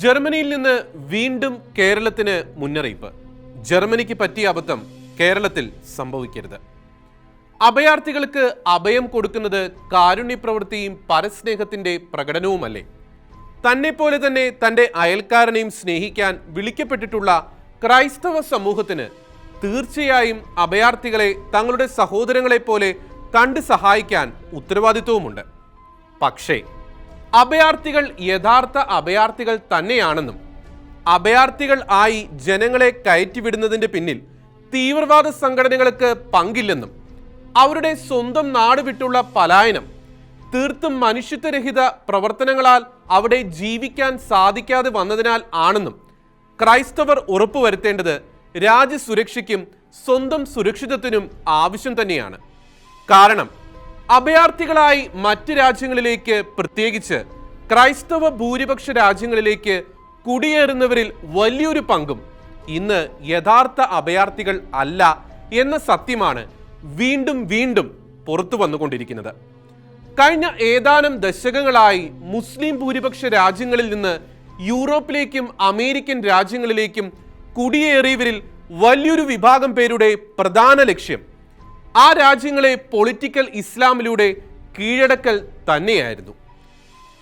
ജർമ്മനിയിൽ നിന്ന് വീണ്ടും കേരളത്തിന് മുന്നറിയിപ്പ്. ജർമ്മനിക്ക് പറ്റിയ അബദ്ധം കേരളത്തിൽ സംഭവിക്കരുത്. അഭയാർത്ഥികൾക്ക് അഭയം കൊടുക്കുന്നത് കാരുണ്യപ്രവൃത്തിയും പരസ്നേഹത്തിന്റെ പ്രകടനവുമല്ലേ? തന്നെ പോലെ തന്നെ തന്റെ അയൽക്കാരനെയും സ്നേഹിക്കാൻ വിളിക്കപ്പെട്ടിട്ടുള്ള ക്രൈസ്തവ സമൂഹത്തിന് തീർച്ചയായും അഭയാർത്ഥികളെ തങ്ങളുടെ സഹോദരങ്ങളെ പോലെ കണ്ട് സഹായിക്കാൻ ഉത്തരവാദിത്വവുമുണ്ട്. പക്ഷേ അഭയാർത്ഥികൾ യഥാർത്ഥ അഭയാർത്ഥികൾ തന്നെയാണെന്നും അഭയാർത്ഥികൾ ആയി ജനങ്ങളെ കയറ്റിവിടുന്നതിന്റെ പിന്നിൽ തീവ്രവാദ സംഘടനകൾക്ക് പങ്കില്ലെന്നും അവരുടെ സ്വന്തം നാട് വിട്ടുള്ള പലായനം തീർത്തും മനുഷ്യത്വരഹിത പ്രവർത്തനങ്ങളാൽ അവിടെ ജീവിക്കാൻ സാധിക്കാതെ വന്നതിനാൽ ആണെന്നും ക്രൈസ്തവർ ഉറപ്പുവരുത്തേണ്ടത് രാജ്യസുരക്ഷയ്ക്കും സ്വന്തം സുരക്ഷിതത്വത്തിനും ആവശ്യം തന്നെയാണ്. കാരണം അഭയാർത്ഥികളായി മറ്റ് രാജ്യങ്ങളിലേക്ക് പ്രത്യേകിച്ച് ക്രൈസ്തവ ഭൂരിപക്ഷ രാജ്യങ്ങളിലേക്ക് കുടിയേറുന്നവരിൽ വലിയൊരു പങ്കും ഇന്ന് യഥാർത്ഥ അഭയാർത്ഥികൾ അല്ല എന്ന സത്യമാണ് വീണ്ടും വീണ്ടും പുറത്തു വന്നുകൊണ്ടിരിക്കുന്നത്. കഴിഞ്ഞ ഏതാനും ദശകങ്ങളായി മുസ്ലിം ഭൂരിപക്ഷ രാജ്യങ്ങളിൽ നിന്ന് യൂറോപ്പിലേക്കും അമേരിക്കൻ രാജ്യങ്ങളിലേക്കും കുടിയേറിയവരിൽ വലിയൊരു വിഭാഗം പേരുടെ പ്രധാന ലക്ഷ്യം ആ രാജ്യങ്ങളെ പൊളിറ്റിക്കൽ ഇസ്ലാമിലൂടെ കീഴടക്കൽ തന്നെയായിരുന്നു.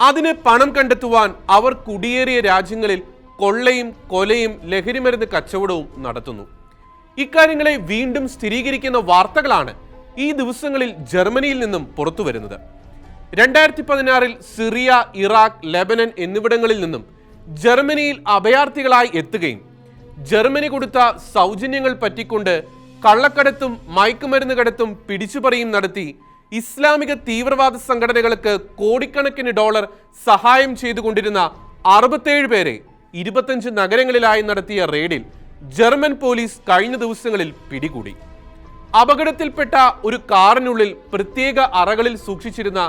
അതിന് പണം കണ്ടെത്തുവാൻ അവർ കുടിയേറിയ രാജ്യങ്ങളിൽ കൊള്ളയും കൊലയും ലഹരിമരുന്ന് കച്ചവടവും നടത്തുന്നു. ഇക്കാര്യങ്ങളെ വീണ്ടും സ്ഥിരീകരിക്കുന്ന വാർത്തകളാണ് ഈ ദിവസങ്ങളിൽ ജർമ്മനിയിൽ നിന്നും പുറത്തു വരുന്നത്. രണ്ടായിരത്തി പതിനാറിൽ സിറിയ ഇറാഖ് ലെബനൻ എന്നിവിടങ്ങളിൽ നിന്നും ജർമ്മനിയിൽ അഭയാർത്ഥികളായി എത്തുകയും ജർമ്മനി കൊടുത്ത സൗജന്യങ്ങൾ പറ്റിക്കൊണ്ട് കള്ളക്കടത്തും മയക്കുമരുന്ന് കടത്തും പിടിച്ചുപറിയും നടത്തി ഇസ്ലാമിക തീവ്രവാദ സംഘടനകൾക്ക് കോടിക്കണക്കിന് ഡോളർ സഹായം ചെയ്തുകൊണ്ടിരുന്ന അറുപത്തേഴ് പേരെ ഇരുപത്തഞ്ച് നഗരങ്ങളിലായി നടത്തിയ റെയ്ഡിൽ ജർമ്മൻ പോലീസ് കഴിഞ്ഞ ദിവസങ്ങളിൽ പിടികൂടി. അപകടത്തിൽപ്പെട്ട ഒരു കാറിനുള്ളിൽ പ്രത്യേക അറകളിൽ സൂക്ഷിച്ചിരുന്ന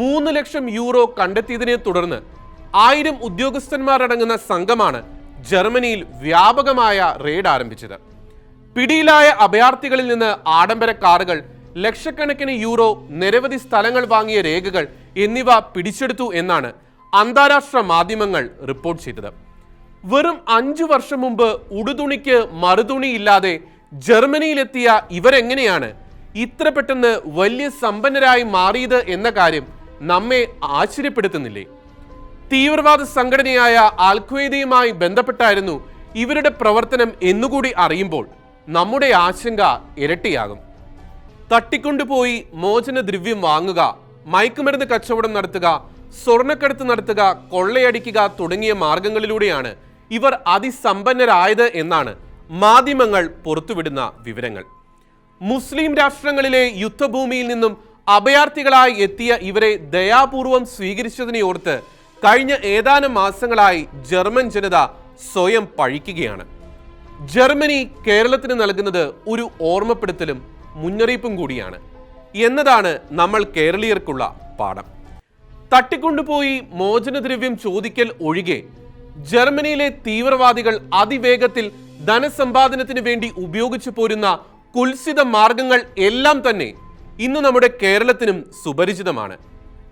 മൂന്ന് ലക്ഷം യൂറോ കണ്ടെത്തിയതിനെ തുടർന്ന് ആയിരം ഉദ്യോഗസ്ഥന്മാരടങ്ങുന്ന സംഘമാണ് ജർമ്മനിയിൽ വ്യാപകമായ റെയ്ഡ് ആരംഭിച്ചത്. പിടിയിലായ അഭയാർത്ഥികളിൽ നിന്ന് ആഡംബര കാറുകൾ ലക്ഷക്കണക്കിന് യൂറോ നിരവധി സ്ഥലങ്ങൾ വാങ്ങിയ രേഖകൾ എന്നിവ പിടിച്ചെടുത്തു എന്നാണ് അന്താരാഷ്ട്ര മാധ്യമങ്ങൾ റിപ്പോർട്ട് ചെയ്തത്. വെറും അഞ്ചു വർഷം മുമ്പ് ഉടുതുണിക്ക് മറുതുണിയില്ലാതെ ജർമ്മനിയിലെത്തിയ ഇവരെങ്ങനെയാണ് ഇത്ര പെട്ടെന്ന് വലിയ സമ്പന്നരായി മാറിയത് എന്ന കാര്യം നമ്മെ ആശ്ചര്യപ്പെടുത്തുന്നില്ലേ? തീവ്രവാദ സംഘടനയായ അൽഖ്വയ്ദയുമായി ബന്ധപ്പെട്ടായിരുന്നു ഇവരുടെ പ്രവർത്തനം എന്നുകൂടി അറിയുമ്പോൾ നമ്മുടെ ആശങ്ക ഇരട്ടിയാകും. തട്ടിക്കൊണ്ടുപോയി മോചന ദ്രവ്യം വാങ്ങുക മയക്കുമരുന്ന് കച്ചവടം നടത്തുക സ്വർണക്കടത്ത് നടത്തുക കൊള്ളയടിക്കുക തുടങ്ങിയ മാർഗങ്ങളിലൂടെയാണ് ഇവർ അതിസമ്പന്നരായത് എന്നാണ് മാധ്യമങ്ങൾ പുറത്തുവിടുന്ന വിവരങ്ങൾ. മുസ്ലിം രാഷ്ട്രങ്ങളിലെ യുദ്ധഭൂമിയിൽ നിന്നും അഭയാർത്ഥികളായി എത്തിയ ഇവരെ ദയാപൂർവം സ്വീകരിച്ചതിനെ ഓർത്ത് കഴിഞ്ഞ ഏതാനും മാസങ്ങളായി ജർമ്മൻ ജനത സ്വയം പഴിക്കുകയാണ്. ജർമ്മനി കേരളത്തിന് നൽകുന്നത് ഒരു ഓർമ്മപ്പെടുത്തലും മുന്നറിയിപ്പും കൂടിയാണ്. എന്നതാണ് നമ്മൾ കേരളീയർക്കുള്ള പാഠം. തട്ടിക്കൊണ്ടുപോയി മോചനദ്രവ്യം ചോദിക്കൽ ഒഴികെ ജർമ്മനിയിലെ തീവ്രവാദികൾ അതിവേഗത്തിൽ ധനസമ്പാദനത്തിന് വേണ്ടി ഉപയോഗിച്ചു പോരുന്ന കുൽസിത മാർഗങ്ങൾ എല്ലാം തന്നെ ഇന്ന് നമ്മുടെ കേരളത്തിനും സുപരിചിതമാണ്.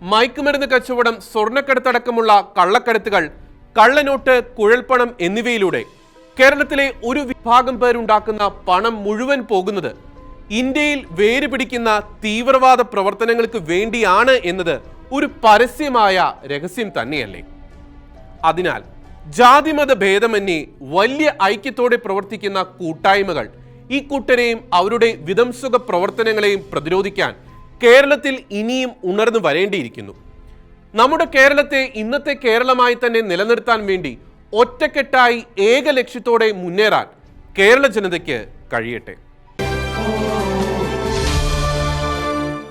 മയക്കുമരുന്ന് കച്ചവടം സ്വർണക്കടത്തടക്കമുള്ള കള്ളക്കടത്തുകൾ കള്ളനോട്ട് കുഴൽപ്പണം എന്നിവയിലൂടെ കേരളത്തിലെ ഒരു വിഭാഗം പേരുണ്ടാക്കുന്ന പണം മുഴുവൻ പോകുന്നത് ഇന്ത്യയിൽ വേര് പിടിക്കുന്ന തീവ്രവാദ പ്രവർത്തനങ്ങൾക്ക് വേണ്ടിയാണ് എന്നത് ഒരു പരസ്യമായ രഹസ്യം തന്നെയല്ലേ? അതിനാൽ ജാതിമത ഭേദമന്യേ വലിയ ഐക്യത്തോടെ പ്രവർത്തിക്കുന്ന കൂട്ടായ്മകൾ ഈ കൂട്ടരെയും അവരുടെ വിധംസുക പ്രവർത്തനങ്ങളെയും പ്രതിരോധിക്കാൻ കേരളത്തിൽ ഇനിയും ഉണർന്നു വരേണ്ടിയിരിക്കുന്നു. നമ്മുടെ കേരളത്തെ ഇന്നത്തെ കേരളമായി തന്നെ നിലനിർത്താൻ വേണ്ടി ഒറ്റക്കെട്ടായി ഏക ലക്ഷ്യത്തോടെ മുന്നേറാൻ കേരള ജനതയ്ക്ക് കഴിയട്ടെ.